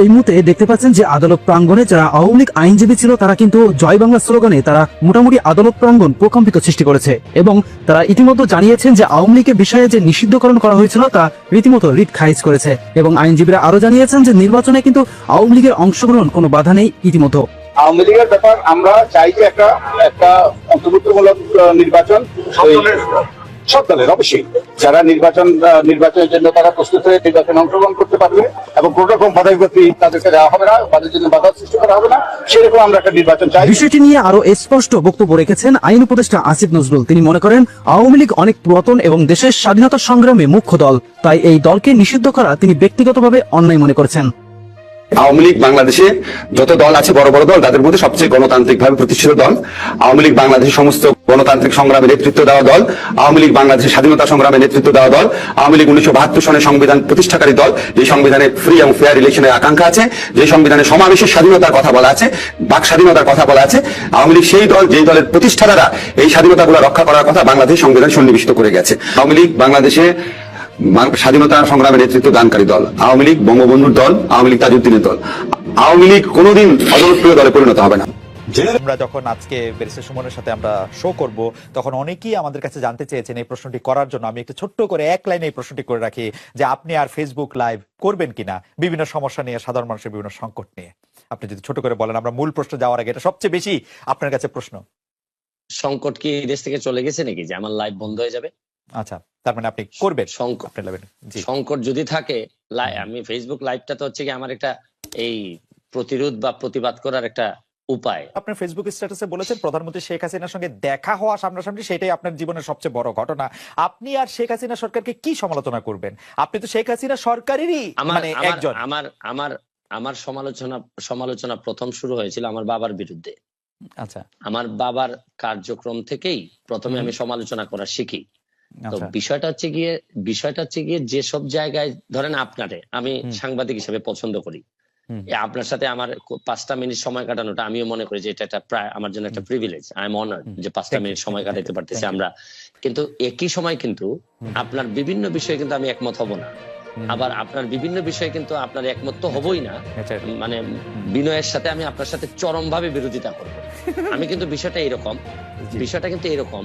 এই মুহূর্তে দেখতে পাচ্ছেন যে আদালত প্রাঙ্গণে যারা আওয়ামী লীগ আইনজীবী ছিল তারা কিন্তু জয় বাংলা স্লোগানে তারা মোটামুটি আদালত প্রাঙ্গণ প্রকম্পিত সৃষ্টি করেছে এবং তারা ইতিমধ্যে জানিয়েছেন যে আওয়ামী লীগের বিষয়ে যে নিষিদ্ধকরণ করা হয়েছিল তা রীতিমতো রিট খারিজ করেছে এবং আইনজীবীরা আরও জানিয়েছেন যে নির্বাচনে কিন্তু আওয়ামী লীগের অংশগ্রহণ কোনো বাধা নেই ইতিমধ্যে। আওয়ামী লীগের ব্যাপার আমরা চাই যে একটা একটা অন্তর্ভুক্তমূলক নির্বাচন। সব দলের, অবশ্যই। যারা নির্বাচন নির্বাচনের জন্য তারা প্রস্তুত হয়ে নির্বাচনে অংশগ্রহণ করতে পারবে এবং কোন রকম বাধা বিপত্তি তাদেরকে দেওয়া হবে না, তাদের জন্য বাধা সৃষ্টি করা হবে না, সেরকম আমরা একটা নির্বাচন চাই। বিষয়টি নিয়ে আরও স্পষ্ট বক্তব্য রেখেছেন আইন উপদেষ্টা আসিফ নজরুল। তিনি মনে করেন, আওয়ামী লীগ অনেক পুরাতন এবং দেশের স্বাধীনতা সংগ্রামে মুখ্য দল, তাই এই দলকে নিষিদ্ধ করা তিনি ব্যক্তিগতভাবে অন্যায় মনে করছেন। আওয়ামী লীগ বাংলাদেশে যত দল আছে বড় বড় দল, তাদের মধ্যে সবচেয়ে গণতান্ত্রিক ভাবে প্রতিষ্ঠিত দল। আওয়ামী লীগ বাংলাদেশের সমস্ত গণতান্ত্রিক সংগ্রামে নেতৃত্ব দেওয়া দল। আওয়ামী লীগ বাংলাদেশের স্বাধীনতা সংগ্রামে নেতৃত্ব দেওয়া দল। আওয়ামী লীগ উনিশশো বাহাত্তর সনের সংবিধান প্রতিষ্ঠাকারী দল। যে সংবিধানে ফ্রি এবং ফেয়ার ইলেকশনের আকাঙ্ক্ষা আছে, যে সংবিধানে সমাবেশের স্বাধীনতার কথা বলা আছে, বাক স্বাধীনতার কথা বলা আছে, আওয়ামী লীগ সেই দল, যেই দলের প্রতিষ্ঠাতারা এই স্বাধীনতাগুলো রক্ষা করার কথা বাংলাদেশ সংবিধান সন্নিবেশিত করে গেছে। আওয়ামী লীগ বাংলাদেশে স্বাধীনতা সংগ্রামে নেতৃত্ব দানকারী দল আওয়ামী লীগ বঙ্গবন্ধুর দল আওয়ামী লীগ তাজউদ্দিনের দল। আওয়ামী লীগ কোনোদিন অজনপ্রিয় দলে পরিণত হবে না। আমরা যখন আজকে ব্যারিস্টার সুমনের সাথে আমরা শো করব তখন অনেকেই আমাদের কাছে জানতে চেয়েছেন এই প্রশ্নটি করার জন্য। আমি একটু ছোট্ট করে এক লাইনে এই প্রশ্নটি করে রাখি যে আপনি আর ফেসবুক লাইভ করবেন কিনা? বিভিন্ন সমস্যা নিয়ে সাধারণ মানুষের বিভিন্ন সংকট নিয়ে। আপনি যদি ছোট করে বলেন আমরা মূল প্রশ্ন যাওয়ার আগে এটা সবচেয়ে বেশি আপনার কাছে প্রশ্ন। সংকট কি এই দেশ থেকে চলে গেছে নাকি? যে আমার লাইভ বন্ধ হয়ে যাবে? আচ্ছা। তার মানে আপনি করবেন সংকট সংকট যদি থাকে লাই- আমি ফেসবুক লাইভটা তো হচ্ছে কি আমার একটা এই প্রতিরোধ বা প্রতিবাদ করার একটা উপায়। আপনার ফেসবুক স্ট্যাটাসে বলেছেন প্রধানমন্ত্রী শেখ হাসিনার সঙ্গে দেখা হওয়া সামনাসামনি সেটাই আপনার জীবনের সবচেয়ে বড় ঘটনা। আপনি আর শেখ হাসিনা সরকারকে কি সমালোচনা করবেন? আপনি তো শেখ হাসিনা সরকারেরই মানে একজন। আমার আমার আমার সমালোচনা সমালোচনা প্রথম শুরু হয়েছিল আমার বাবার বিরুদ্ধে। আচ্ছা। আমার বাবার কার্যক্রম থেকেই প্রথমে আমি সমালোচনা করা শিখি। তো আচ্ছা বিষয়টা হচ্ছে গিয়ে বিষয়টা হচ্ছে গিয়ে যেসব জায়গায় ধরেন আপনারে আমি সাংবাদিক হিসেবে পছন্দ করি। আপনার সাথে আমার পাঁচটা মিনিট সময় কাটানোটা আমিও মনে করি যে এটা একটা প্রায় আমার জন্য একটা প্রিভিলেজ আই এম যে পাঁচটা মিনিট সময় কাটাতে পারতেছি আমরা। কিন্তু একই সময় কিন্তু আপনার বিভিন্ন বিষয়ে কিন্তু আমি একমত হব না। আবার আপনার বিভিন্ন বিষয়ে কিন্তু আপনার একমত তো হবই না। মানে বিনয়ের সাথে আমি আপনার সাথে চরম ভাবে বিরোধিতা করব। আমি কিন্তু বিষয়টা এরকম বিষয়টা কিন্তু এরকম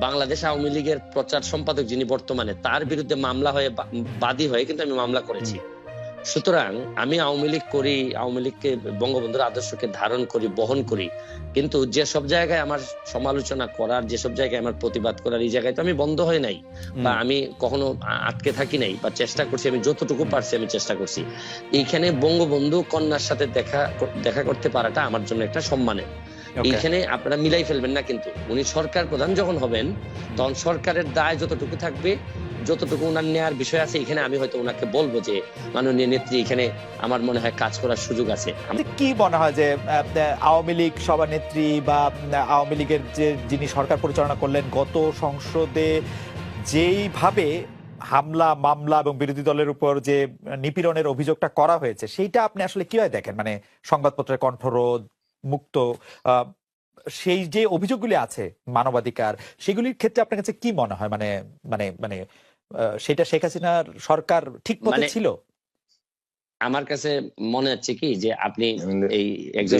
বাংলাদেশ আওয়ামী লীগের প্রচার সম্পাদক যিনি বর্তমানে তার বিরুদ্ধে মামলা হয়ে বাদী হয়ে কিন্তু আমি মামলা করেছি। সুতরাং আমি আওয়ামী লীগ করি আওয়ামী লীগকে বঙ্গবন্ধুর আদর্শকে ধারণ করি বহন করি। কিন্তু যে সব জায়গায় আমার সমালোচনা করার যেসব জায়গায় আমার প্রতিবাদ করার এই জায়গায় তো আমি বন্ধ হয়ে নাই। বা আমি কখনো আটকে থাকি নাই বা চেষ্টা করছি আমি যতটুকু পারছি আমি চেষ্টা করছি। এইখানে বঙ্গবন্ধু কন্যার সাথে দেখা দেখা করতে পারাটা আমার জন্য একটা সম্মানের. এইখানে আপনারা মিলাই ফেলবেন না কিন্তু। উনি সরকার প্রধান যখন হবেন তখন সরকারের দায় যতটুকু থাকবে যতটুকু উনার নেয়ার বিষয় আছে এখানে আমি হয়তো ওনাকে বলব যে মাননীয় নেত্রী এখানে আমার মনে হয় কাজ করার সুযোগ আছে। কি মনে হয় যে আওয়ামী লীগ সভানেত্রী বা আওয়ামী লীগের যে যিনি সরকার পরিচালনা করলেন গত সংসদে যেইভাবে হামলা মামলা এবং বিরোধী দলের উপর যে নিপীড়নের অভিযোগটা করা হয়েছে সেইটা আপনি আসলে কীভাবে দেখেন? মানে সংবাদপত্রের কণ্ঠরোধ মুক্ত সেই যে অভিযোগগুলি আছে মানবাধিকার সেগুলির ক্ষেত্রে আপনার কাছে কি মনে হয়? মানে মানে মানে আহ, সেটা শেখ হাসিনার সরকার ঠিক পথে মানে ছিল? আমার কাছে মনে হচ্ছে কি যে আপনি এই একজন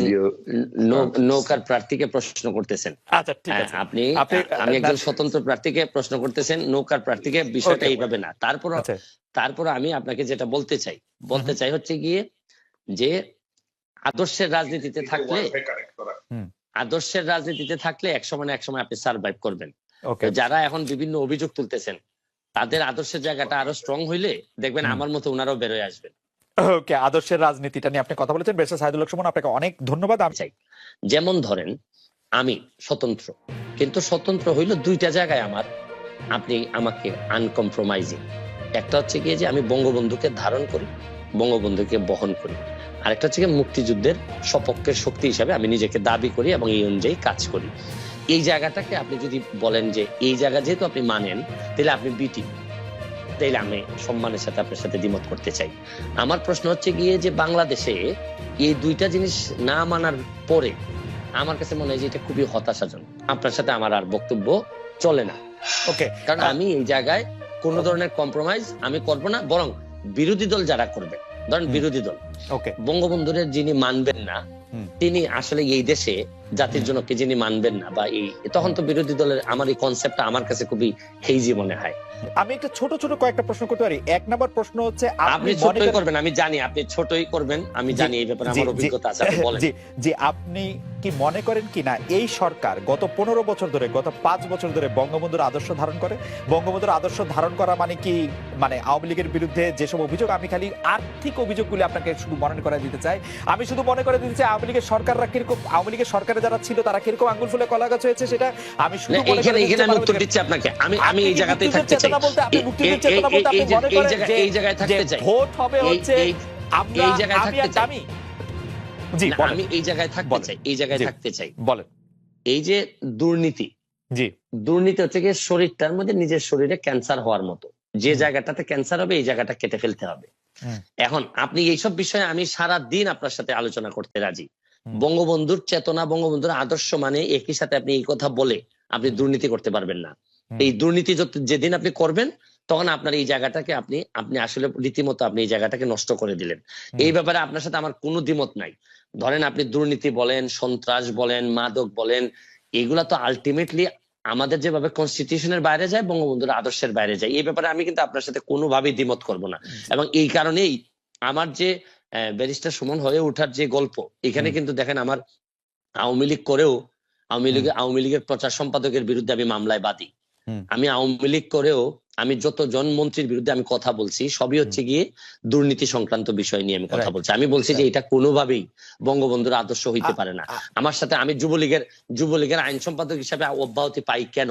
নৌ- নৌকার প্রার্থীকে প্রশ্ন করতেছেন। আচ্ছা ঠিক হ্যাঁ, আছে। আপনি আপনি- আমি একজন স্বতন্ত্র প্রার্থীকে প্রশ্ন করতেছেন নৌকার প্রার্থীকে বিষয়টা এইভাবে না। তারপর আচ্ছা। তারপর আমি আপনাকে যেটা বলতে চাই বলতে চাই হচ্ছে গিয়ে যে আদর্শের রাজনীতিতে থাকলে আদর্শের রাজনীতিতে থাকলে এক সময় না এক সময় আপনি সার্ভাইভ করবেন। যারা এখন বিভিন্ন অভিযোগ তুলতেছেন তাদের আদর্শের জায়গাটা আরও স্ট্রং হইলে দেখবেন আমার মতো ওনারাও বেরোয় আসবেন। ওকে আদর্শের রাজনীতিটা নিয়ে আপনি কথা বলেছেন। বেশ সাইদুল হক সুমন আপনাকে অনেক ধন্যবাদ। আমি চাই। যেমন ধরেন আমি স্বতন্ত্র। কিন্তু স্বতন্ত্র হইল দুইটা জায়গায় আমার। আপনি আমাকে আনকম্প্রোমাইজিং একটা হচ্ছে গিয়ে যে আমি বঙ্গবন্ধুকে ধারণ করি বঙ্গবন্ধুকে বহন করি। আরেকটা হচ্ছে মুক্তিযুদ্ধের সপক্ষের শক্তি হিসাবে আমি নিজেকে দাবি করি এবং এই অনুযায়ী কাজ করি। এই জায়গাটাকে আপনি যদি বলেন যে এই জায়গা যেহেতু আপনি মানেন তাহলে আপনি বিটি তাইলে আমি সম্মানের সাথে আপনার সাথে দ্বিমত করতে চাই। আমার প্রশ্ন হচ্ছে গিয়ে যে বাংলাদেশে এই দুইটা জিনিস না মানার পরে আমার কাছে মনে হয় যে এটা খুবই হতাশাজনক। আপনার সাথে আমার আর বক্তব্য চলে না। ওকে কারণ আমি এই জায়গায় কোন ধরনের কম্প্রোমাইজ আমি করব না বরং বিরোধী দল যারা করবে ধরেন বিরোধী দল। ওকে বঙ্গবন্ধুর যিনি মানবেন না তিনি আসলে এই দেশে জাতির জন্য কে যিনি মানবেন না বা এই তখন তো বিরোধী দলের আমার এই কনসেপ্টটা আমার কাছে খুবই হেইজি মনে হয়। আমি একটা ছোট ছোট কয়েকটা প্রশ্ন করতে পারি। এক নম্বর প্রশ্ন হচ্ছে আপনি ছোটই করবেন আমি জানি আপনি ছোটই করবেন আমি জানি এই ব্যাপারে আমার অভিজ্ঞতা আছে আপনি বলেন। জি আপনি কি মনে করেন কি না এই সরকার গত পনেরো বছর ধরে গত পাঁচ বছর ধরে বঙ্গবন্ধুর আদর্শ ধারণ করে? বঙ্গবন্ধুর আদর্শ ধারণ করা মানে কি মানে আওয়ামী লীগের বিরুদ্ধে যেসব অভিযোগ আমি খালি আর্থিক অভিযোগগুলি আপনাকে শুধু মনে করে দিতে চাই আমি শুধু মনে করে দিতে চাই আওয়ামী লীগের সরকাররা কীরকম আওয়ামী লীগের সরকারে যারা ছিল তারা কীরকম আঙ্গুল ফুলে কলা গাছ হয়েছে সেটা আমি শুধু না, করে এইখানে দিতে এইখানে আমি উত্তর দিচ্ছি আপনাকে। আমি আমি এই জায়গাতেই থাকতে চাই। আপনি মুক্তিযুদ্ধের চেতনা বলতে আপনি মনে করেন যে এই জায়গায় থাকতে চাই। ভোট হবে হচ্ছে আমরা এই জায়গায় থাকতে চাই। জি আমি এই জায়গায় থাকতে চাই। এই জায়গায় থাকতে চাই। বলেন। এই যে দুর্নীতি। জি। দুর্নীতি হচ্ছে গিয়ে শরীরটার মধ্যে নিজের শরীরে ক্যান্সার হওয়ার মতো। যে জায়গাটাতে ক্যান্সার হবে এই জায়গাটা কেটে ফেলতে হবে। এখন আপনি এইসব বিষয়ে আমি সারা দিন আপনার সাথে আলোচনা করতে রাজি। বঙ্গবন্ধুর চেতনা বঙ্গবন্ধুর আদর্শ মানে একই সাথে আপনি এই কথা বলে আপনি দুর্নীতি করতে পারবেন না। এই দুর্নীতি যেদিন আপনি করবেন তখন আপনার এই জায়গাটাকে আপনি আপনি আসলে রীতিমতো আপনি এই জায়গাটাকে নষ্ট করে দিলেন। এই ব্যাপারে আপনার সাথে আমার কোনো দ্বিমত নাই। ধরেন আপনি দুর্নীতি বলেন সন্ত্রাস বলেন মাদক বলেন এগুলা তো আলটিমেটলি আমাদের যেভাবে কনস্টিটিউশনের বাইরে যায় বঙ্গবন্ধুর আদর্শের বাইরে যায়। এই ব্যাপারে আমি কিন্তু আপনার সাথে কোনোভাবেই দ্বিমত করব না। এবং এই কারণেই আমার যে ব্যারিস্টার সুমন হয়ে ওঠার যে গল্প এখানে কিন্তু দেখেন আমার আওয়ামী লীগ করেও আওয়ামী লীগ আওয়ামী লীগের প্রচার সম্পাদকের বিরুদ্ধে আমি মামলায় বাদী। আমি আওয়ামী লীগ করেও আমি যত জনমন্ত্রীর বিরুদ্ধে আমি কথা বলছি সবই হচ্ছে গিয়ে দুর্নীতি সংক্রান্ত বিষয় নিয়ে আমি কথা বলছি। আমি বলছি যে এটা কোনোভাবেই বঙ্গবন্ধুর আদর্শ হইতে পারে না। আমার সাথে আমি যুবলীগের যুবলীগের আইন সম্পাদক হিসাবে অব্যাহতি পাই কেন।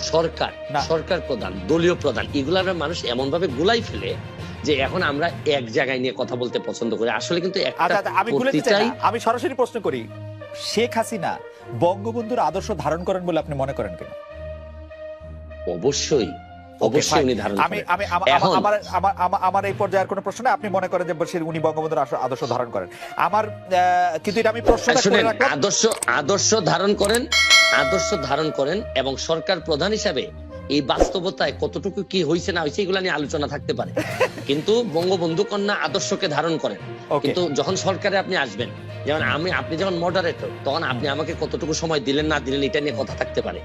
সরকার সরকার প্রধান দলীয় প্রধান এগুলার মানুষ এমন ভাবে গুলাই ফেলে যে এখন আমরা এক জায়গায় নিয়ে কথা বলতে পছন্দ করি। আসলে কিন্তু আচ্ছা আচ্ছা, আমি সরাসরি প্রশ্ন করি শেখ হাসিনা বঙ্গবন্ধুর আদর্শ ধারণ করেন বলে আপনি মনে করেন কিনা? অবশ্যই অবশ্যই উনি ধারণ আমি আমি আমার আমার আমার- আমার এই পর্যায়ের কোনো প্রশ্ন নেই। আপনি মনে করেন যে উনি বঙ্গবন্ধুর আদর্শ- আদর্শ ধারণ করেন। আমার আহ, কিন্তু এটা আমি প্রশ্নটা করে আদর্শ আদর্শ ধারণ করেন আদর্শ ধারণ করেন এবং সরকার প্রধান হিসাবে এই বাস্তবতায় কতটুকু কি হয়েছে না হয়েছে এগুলো নিয়ে আলোচনা থাকতে পারে। কিন্তু বঙ্গবন্ধু কন্যা আদর্শকে ধারণ করেন। কিন্তু যখন সরকারে আপনি আসবেন যেমন আমি আপনি যখন মডারেটর তখন আপনি আমাকে কতটুকু সময় দিলেন না দিলেন এটা নিয়ে কথা থাকতে পারে।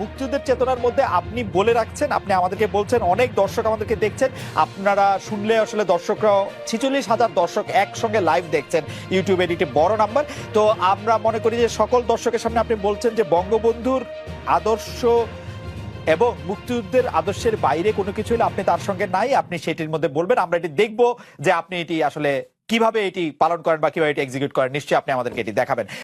মুক্তিযুদ্ধের চেতনার মধ্যে আপনি বলে রাখছেন আপনি আমাদেরকে বলছেন অনেক দর্শক আমাদেরকে দেখছেন। আপনারা শুনলে আসলে দর্শকরা ছিচল্লিশ হাজার দর্শক একসঙ্গে লাইভ দেখছেন ইউটিউবের এটি বড় নাম্বার তো আমরা মনে করি যে সকল দর্শকের সামনে আপনি বলছেন যে বঙ্গবন্ধুর আদর্শ এবং মুক্তিযুদ্ধের আদর্শের বাইরে কোনো কিছু হলে আপনি তার সঙ্গে নাই, আপনি সেটির মধ্যে বলবেন। আমরা এটি দেখব যে আপনি এটি আসলে কীভাবে এটি পালন করেন বা কীভাবে এটি এক্সিকিউট করেন। নিশ্চয়ই আপনি আমাদেরকে এটি দেখাবেন।